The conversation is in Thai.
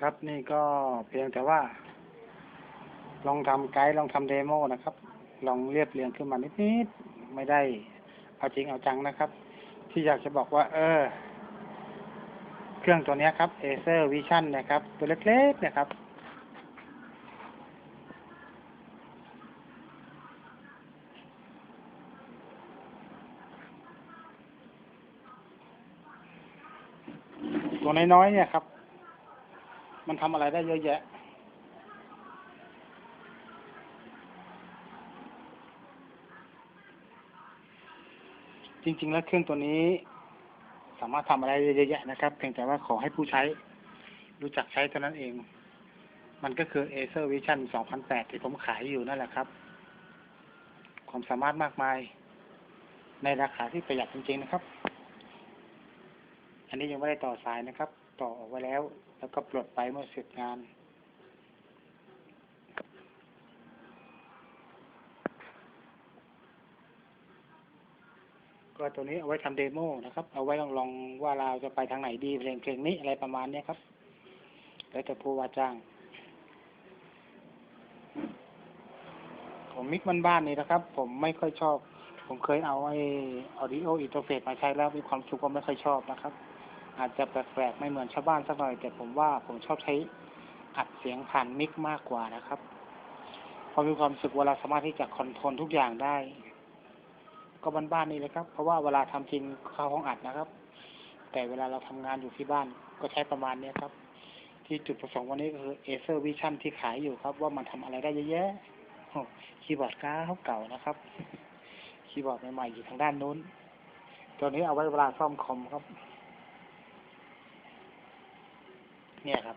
ครับนี่ก็เพียงแต่ว่า ลองทำไกด์ลองทำเดโมนะครับ ลองเรียบเรียงขึ้นมานิดๆไม่ได้ เอาจริงเอาจังนะครับ ที่อยากจะบอกว่า เออ เครื่องตัวนี้ครับ Acer Vision นะครับ ตัวเล็กๆนะครับตัวน้อยๆเนี่ยครับ มันทำอะไรได้เยอะแยะ จริง ๆ แล้วเครื่องตัวนี้ สามารถทำอะไรได้เยอะแยะนะครับ เพียงแต่ว่าขอให้ผู้ใช้รู้จักใช้เท่านั้นเอง มันก็คือ Acer Vision 2008 ที่ผมขายอยู่นั่นแหละครับ ความสามารถมากมาย ในราคาที่ประหยัดจริง ๆ นะครับ อันนี้ยังไม่ได้ต่อสายนะครับ ต่อออกไว้แล้ว แล้วก็ปลดไปเมื่อเสร็จงานก็ตัวนี้เอาไว้ทำเดโมนะครับ เอาไว้ลองลองว่าเราจะไปทางไหนดีเพลงเพลงนี้อะไรประมาณเนี้ครับ แล้วแต่ผู้ว่าจ้าง ผมมิกมันบ้านนี่นะครับ ผมไม่ค่อยชอบ ผมเคยเอาไอ้ audio interface มาใช้แล้วมีความสุขก็ไม่ค่อยชอบนะครับ อาจจะแปลกๆไม่เหมือนชาวบ้านสักหน่อย แต่ผมว่าผมชอบใช้อัดเสียงผ่านมิกมากกว่านะครับเพราะมีความสึกว่าสามารถที่จะคอนโทรลทุกอย่างได้ ก็บ้านๆนี่เลยครับ เพราะว่าเวลาทำจริงเข้าห้องอัดนะครับ แต่เวลาเราทำงานอยู่ที่บ้านก็ใช้ประมาณเนี้ยครับ ที่จุดประสงค์วันนี้ก็คือ Acer Vision ที่ขายอยู่ครับ ว่ามันทำอะไรได้เยอะแยะคีย์บอร์ดก้าเก่านะครับ คีย์บอร์ดใหม่ๆอยู่ทางด้านนู้น ตัวนี้เอาไว้เวลาซ่อมคอมครับ เนี่ยครับ